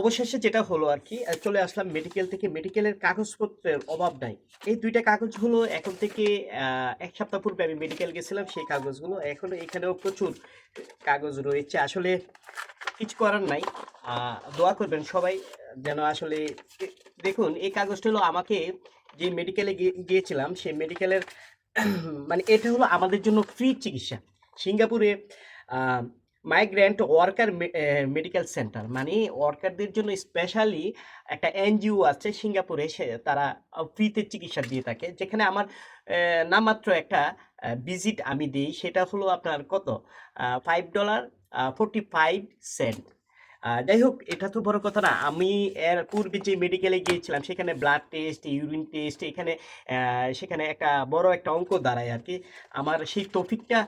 অবশেষে যেটা হলো আর কি চলে আসলাম মেডিকেল থেকে। মেডিকেলের কাগজপত্রের অভাব নাই। এই দুইটা কাগজ হলো এখন থেকে এক সপ্তাহ পূর্বে আমি মেডিকেল গেছিলাম, সেই কাগজগুলো এখন এখানেও প্রচুর কাগজ রয়েছে। আসলে কিছু করার নাই। দোয়া করবেন সবাই যেন আসলে দেখুন, এই কাগজটা হলো আমাকে যে মেডিকেলে গিয়েছিলাম, সেই মেডিকেলের মানে এটা হলো আমাদের জন্য ফ্রি চিকিৎসা। সিঙ্গাপুরে মাইগ্রেন্ট ওয়ার্কার মেডিকেল সেন্টার মানে ওয়ার্কারদের জন্য স্পেশালি একটা এনজিও আছে সিঙ্গাপুরে সে তারা ফ্রিতে চিকিৎসা দিয়ে থাকে। যেখানে আমার আহ, নামমাত্র একটা ভিজিট আমি দিই সেটা হলো আপনার কত? Five dollar forty five cent যাই হোক এটা তো বড় কথা না। আমি এর পূর্বে যে মেডিকেলে গিয়েছিলাম সেখানে ব্লাড টেস্ট ইউরিন টেস্ট এখানে সেখানে একটা বড় একটা অঙ্ক দাঁড়ায় আর কি আমার সেই টপিকটা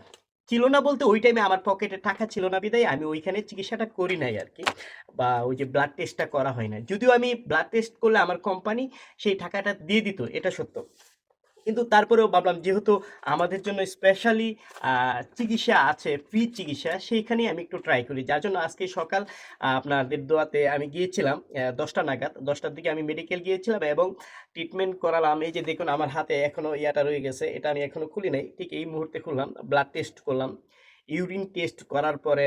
ছিল না বলতে ওই টাইমে আমার পকেটে টাকা ছিল না বিদায়। আমি ওইখানে চিকিৎসাটা করি নাই আর কি বা ওই যে ব্লাড টেস্টটা করা হয় না যদিও আমি ব্লাড টেস্ট করলে আমার কোম্পানি সেই টাকাটা দিয়ে দিত, এটা সত্য। কিন্তু তারপরেও ভাবলাম যেহেতু আমাদের জন্য স্পেশালি চিকিৎসা আছে ফ্রি চিকিৎসা সেইখানে আমি একটু ট্রাই করি। যার জন্য আজকে সকাল আহ, আপনাদের দোয়াতে আমি গিয়েছিলাম দশটা নাগাদ। দশটার দিকে আমি মেডিকেল গিয়েছিলাম এবং ট্রিটমেন্ট করালাম। এই যে দেখুন আমার হাতে এখনও ইয়াটা রয়ে গেছে এটা আমি এখনও খুলি নাই। ঠিক এই মুহূর্তে খুললাম ব্লাড টেস্ট করলাম। ইউরিন টেস্ট করার পরে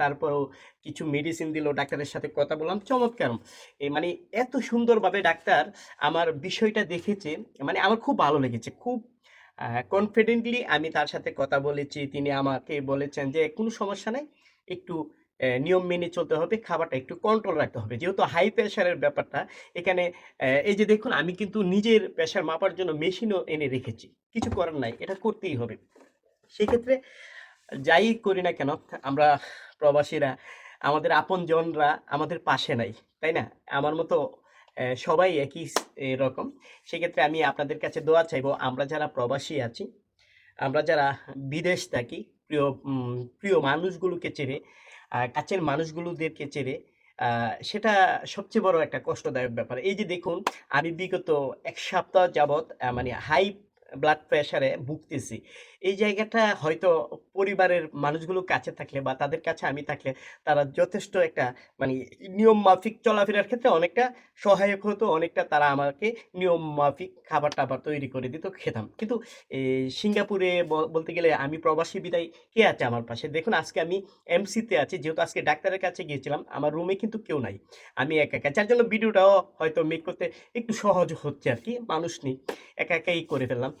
তারপরেও কিছু মেডিসিন দিল, ডাক্তারের সাথে কথা বললাম, চমৎকার। মানে এত সুন্দরভাবে ডাক্তার আমার বিষয়টা দেখেছে মানে আমার খুব ভালো লেগেছে, খুব কনফিডেন্টলি আমি তার সাথে কথা বলেছি, তিনি আমাকে বলেছেন যে, কোনো সমস্যা নেই, একটু নিয়ম মেনে চলতে হবে, খাবারটা একটু কন্ট্রোল রাখতে হবে। যেহেতু হাই প্রেশারের ব্যাপারটা, এখানে এই যে দেখুন, আমি কিন্তু নিজের প্রেশার মাপার জন্য মেশিনও এনে রেখেছি, কিছু করার নাই, এটা করতেই হবে। সেক্ষেত্রে যাই করি না কেন, আমরা প্রবাসীরা, আমাদের আপনজনরা আমাদের পাশে নাই, তাই না? আমার মতো সবাই একই এরকম সেক্ষেত্রে আমি আপনাদের কাছে দোয়া চাইব, আমরা যারা প্রবাসী আছি, আমরা যারা বিদেশ থাকি, প্রিয় প্রিয় মানুষগুলোকে চেরে কাছের মানুষগুলোদেরকে চেরে সেটা সবচেয়ে বড় একটা কষ্টদায়ক ব্যাপার। এই যে দেখুন, আমি বিগত এক সপ্তাহ যাবৎ মানে হাই ব্লাড প্রেশারে ভুগতেছি। এই জায়গাটা হয়তো পরিবারের মানুষগুলো কাছে থাকলে বা তাদের কাছে আমি থাকলে তারা যথেষ্ট একটা মানে নিয়ম মাফিক চলাফেরার ক্ষেত্রে অনেকটা সহায়ক হতো, অনেকটা তারা আমাকে নিয়ম মাফিক খাবার টাবার তৈরি করে দিত, খেতাম। কিন্তু সিঙ্গাপুরে বলতে গেলে আমি প্রবাসী বিদায় কে আছে আমার পাশে? দেখুন, আজকে আমি এমসিতে আছি, যেহেতু আজকে ডাক্তারের কাছে গিয়েছিলাম, আমার রুমে কিন্তু কেউ নাই। আমি একা একা, যার জন্য ভিডিওটাও হয়তো মেক করতে একটু সহজ হচ্ছে আর কি, মানুষ নেই, একা একাই করে ফেললাম।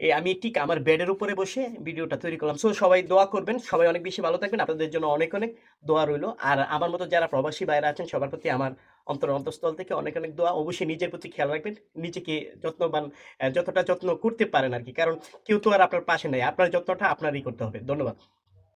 এই আমি ঠিক আমার বেডের উপরে বসে ভিডিওটা তৈরি করলাম। সো সবাই দোয়া করবেন, সবাই অনেক বেশি ভালো থাকবেন। আপনাদের জন্য অনেক অনেক দোয়া রইল। আর আমার মতো যারা প্রবাসী বাইরে আছেন, সবার প্রতি আমার অন্তর অন্তঃস্থল থেকে অনেক অনেক দোয়া। অবশ্যই নিজের প্রতি খেয়াল রাখবেন, নিজেকে যত্নবান যতটা যত্ন করতে পারেন আর কি। কারণ কেউ তো আর আপনার পাশে নাই। আপনার যত্নটা আপনারই করতে হবে। ধন্যবাদ।